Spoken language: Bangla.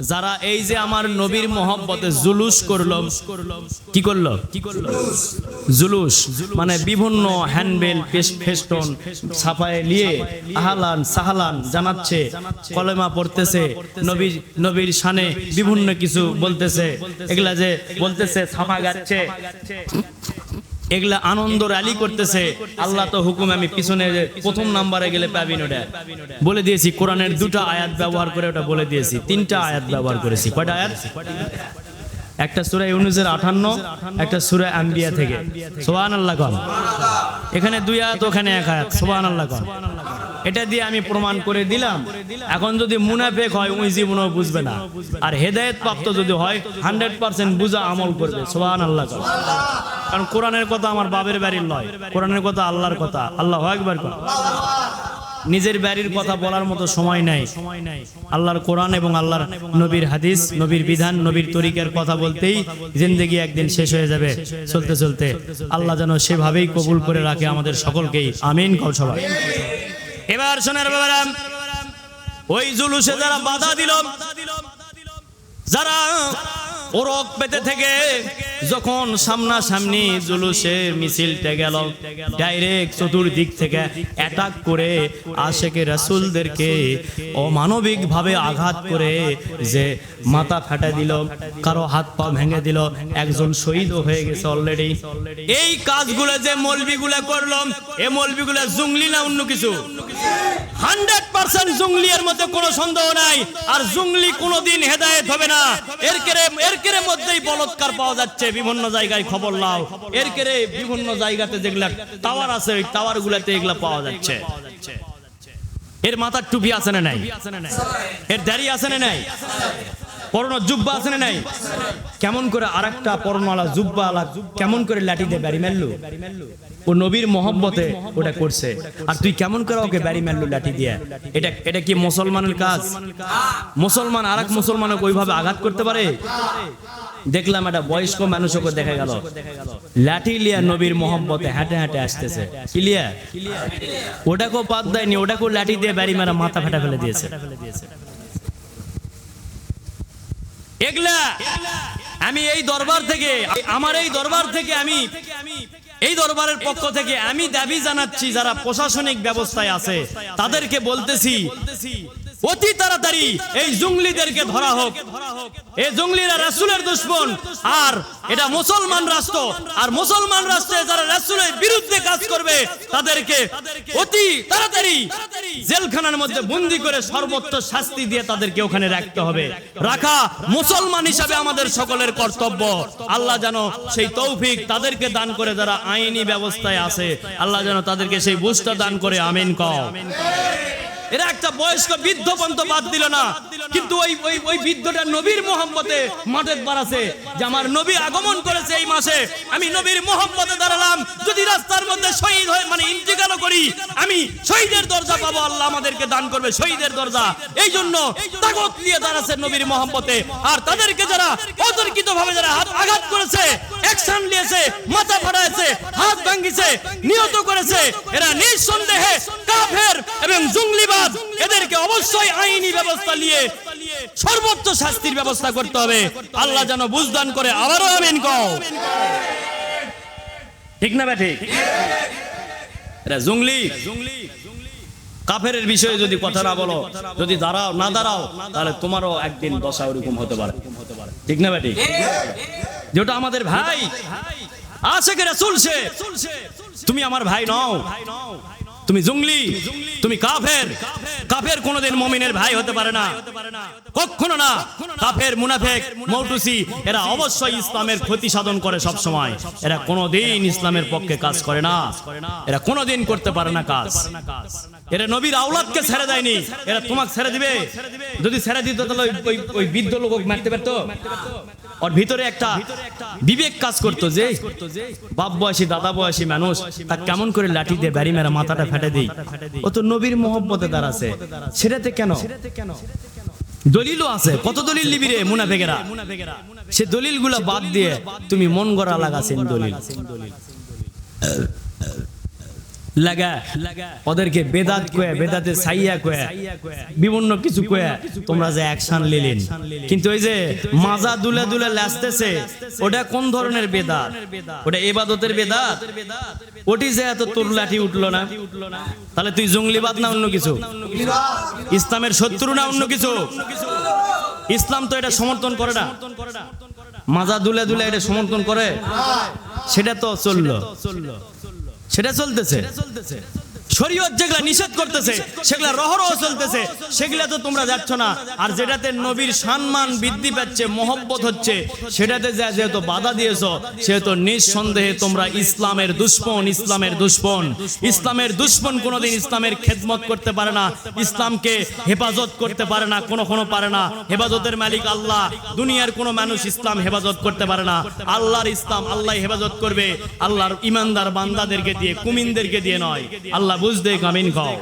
যারা এই যে আমার নবীর মহব্বতে জুলুস করল, কি করল? জুলুস মানে বিভিন্ন হ্যান্ডবেল ফেস্টন ছাপায় নিয়ে আহালান সাহালান জানাচ্ছে, কলেমা পড়তেছে নবীর নবীর শানে বিভিন্ন কিছু বলতেছে, এগুলা যে বলতেছে, ছাপা গাচ্ছে এগুলা আনন্দ র্যালি করতেছে। আল্লাহ তো হুকুম আমি পিছনে প্রথম নাম্বারে গেলে পাবিন ওটা। বলে দিয়েছি, কোরআনের দুটা আয়াত ব্যবহার করে ওটা বলে দিয়েছি। তিনটা আয়াত ব্যবহার করেছি। কয়টা আয়াত? একটা সুরা ইউনুসের আঠান্ন, একটা সুরা আম্বিয়া থেকে। সোহান আল্লাহ এখানে দুই আয়াত, ওখানে এক আয়াত। সোহান আল্লাহ এটা দিয়ে আমি প্রমাণ করে দিলাম। এখন যদি মুনাফেক হয় ওই জীবনও বুঝবে না। আর হেদায়েত প্রাপ্ত যদি হয়, হান্ড্রেড পার্সেন্ট বুঝা আমল করবে। সোহান আল্লাহ কারণ কোরআনের কথা আমার বাবের বাড়ির নয় কোরআনের কথা আল্লাহর কথা। আল্লাহ একবার কর। নিজের বাড়ির কথা বলার মতো সময় নাই। আল্লাহর কোরআন এবং আল্লাহর নবীর হাদিস, নবীর বিধান, নবীর তরিকার কথা বলতেই জিন্দগি একদিন শেষ হয়ে যাবে। চলতে চলতে আল্লাহ যেন সেভাবেই কবুল করে রাখে আমাদের সকলকেই। আমিন সবাই। এবার শোনার বাবারা ওই জুলুসে যারা বাধা দিল যারা ওরক পেতে থেকে যখন সামনাসামনি জুলুসে মিছিলটা গেল ডাইরেক্ট চতুর্দিক থেকে অ্যাটাক করে আশেকে রাসুলদেরকে অমানবিক ভাবে আঘাত করে যে মাথা ফাটা দিল, কারও হাত পা ভেঙে দিল, একজন শহীদ হয়ে গেছে অলরেডি এই কাজগুলো যে মলবিগুলা করলাম, এ মলবিগুলা জুংলি না অন্য কিছু? হান্ড্রেড পার্সেন্ট জুংলি এর মধ্যে কোনো সন্দেহ নাই। আর জুংলি কোনোদিন হেদায়েত হবে না। এর কেরে এর কেরে মধ্যেই বলৎকার পাওয়া যাচ্ছে, বিভিন্ন জায়গায় খবর নাও। এর কেরে বিভিন্ন জায়গাতে যেগুলা টাওয়ার আছে টাওয়ার গুলাতে এগুলা পাওয়া যাচ্ছে। এর মাথার টুপি আছে না নাই? এর দাড়ি আছে না নাই? পরনো জুব্বা আছে না নাই? কেমন করে আরেকটা পরনওয়ালা জুব্বা আলা কেমন করে লাঠি দিয়ে বাড়ি মারলো? ও নবীর মহব্বতে ওটা করছে। আর তুই কেমন করে ওকে বাড়ি মারলো লাঠি দিয়ে? এটা এটা কি মুসলমানের কাজ? মুসলমান আর এক মুসলমানকে ওইভাবে আঘাত করতে পারে? দেখলাম একটা বয়স্ক মানুষকে দেখা গেল। লাঠি লিয়া নবীর মহব্বতে হাঁটে হাঁটে আসতেছে। ওটাকেও পাত দেয়নি, ওটাকেও লাঠি দিয়ে বাড়ি মারা মাথা ফাটা ফেলে দিয়েছে। এগলা, আমি এই দরবার থেকে, আমার এই দরবার থেকে আমি, এই দরবারের পক্ষ থেকে আমি দাবি জানাচ্ছি যারা প্রশাসনিক ব্যবস্থায় আছে, তাদেরকে বলতেছি, অতি তাড়াতাড়ি এই জঙ্গলিদেরকে ধরা হোক। আমাদের সকলের কর্তব্য। আল্লাহ যেন সেই তৌফিক তাদেরকে দান করে যারা আইনি ব্যবস্থায় আছে, আল্লাহ যেন তাদেরকে সেই বুঝটা দান করে, আমিন কও। এরা একটা বয়স্ক বৃদ্ধ পর্যন্ত বাদ দিল না। কিন্তু ওই ওই ওই বৃদ্ধটা নবীর মোহাম্মতে মাঠের বাড়াছে যে আমার নবী আগমন করেছে এই মাসে। আমি নবীর মোহাম্মতে দাঁড়ালাম। করি আমি শহীদের দরজা পাবো, আল্লাহ আমাদেরকে দান করবে শহীদের দরজা। এই জন্য তাগত নিয়ে দাঁড়াচ্ছে নবীর মোহাম্মতে আর তাদেরকে যারা অতর্কিত ভাবে যারা হাত আঘাত করেছে অ্যাকশন নিয়েছে, মাথা ফাটাইছে, হাত ভাঙ্গিছে নিহত করেছে, এরা নিঃসন্দেহে কাফের এবং জঙ্গলিবাদ। এদেরকে অবশ্যই আইনি ব্যবস্থা নিয়ে সর্বোচ্চ শাস্তির ব্যবস্থা করতে হবে। আল্লাহ যেন বুঝদান করে, আবারও আমিন কও। ঠিক না ঠিক? এরা জঙ্গলি। কাফের বিষয়ে যদি কথা না বলো, যদি দাঁড়াও, না দাঁড়াও, তাহলে তোমারও একদিন দশা ওরকম হতে পারে। ঠিক না বেটি যেটা আমাদের ভাই আছে তুমি আমার ভাই নও। তুমি জঙ্গলি, তুমি কাফের। কাফের কোনোদিন মমিনের ভাই হতে পারে না। কখনো না। কাফের মুনাফেক, মৌটুসি, এরা অবশ্যই ইসলামের ক্ষতি সাধন করে সব সময় এরা কোনোদিন ইসলামের পক্ষে কাজ করে না। এরা কোনোদিন করতে পারে না কাজ। এরা নবীর আওলাদকে ছেড়ে দেয়নি। এরা তোমাকে ছেড়ে দিবে। যদি ছেড়ে দিত তাহলে ওই বৃদ্ধ লোক মারতে পারতো? ওর ভিতরে একটা বিবেক কাজ করতো যে, বাপ বয়সী, দাদা বয়সী মানুষ তা কেমন করে লাঠি দিয়ে বাড়ি মেরা মাথাটা ফেটে দেই। ও তো নবীর মোহব্বতে দাঁড়াছে সেটাতে কেন? দলিলও আছে। কত দলিল লিবি রে মুনাফেকেরা? সে দলিলগুলো বাদ দিয়ে তুমি মন গড়া লাগাছেন দলিল। লাগা ওদেরকে বেদাত কয়ে বেদাতে সাইয়া কয়ে বিভিন্ন কিছু কয়ে তোমরা যে অ্যাকশন নিলেন। কিন্তু ওই যে মাজা দুলে দুলে লাসতেছে ওটা কোন ধরনের বেদাত? ওটা এবাদতের বেদাত? ওটি যে এত তোর লাঠি উঠল না? তাহলে তুই জঙ্গলিবাদ না অন্য কিছু? ইসলামের শত্রু না অন্য কিছু? ইসলাম তো এটা সমর্থন করে না। মাজা দুলে দুলে এটা সমর্থন করে? সেটা তো চলল। সেটা চলতেছে। শরীয়ত যেগুলা নিষেধ করতেছে, সেগুলা রহরহ চলতেছে, সেগুলা তো তোমরা যাচ্ছ না। আর যেটাতে নবীর সম্মান বৃদ্ধি পাচ্ছে, মহব্বত হচ্ছে, সেটাতে যা যেহেতু বাধা দিয়েছ, সেহেতু নিঃসন্দেহে তোমরা ইসলামের দুশ্মন ইসলামের দুশ্মন। ইসলামের দুশ্মন কোনোদিন ইসলামের খেদমত করতে পারে না, ইসলামকে হেফাজত করতে পারে না, কোনো কোনো পারে না। হেফাজতের মালিক আল্লাহ, দুনিয়ার কোনো মানুষ ইসলাম হেফাজত করতে পারে না। আল্লাহর ইসলাম আল্লাহ হেফাজত করবে, আল্লাহর ইমানদার বান্দাদেরকে দিয়ে, কুমিনদেরকে দিয়ে নয়। আল্লাহ বুঝতে কামিন খাও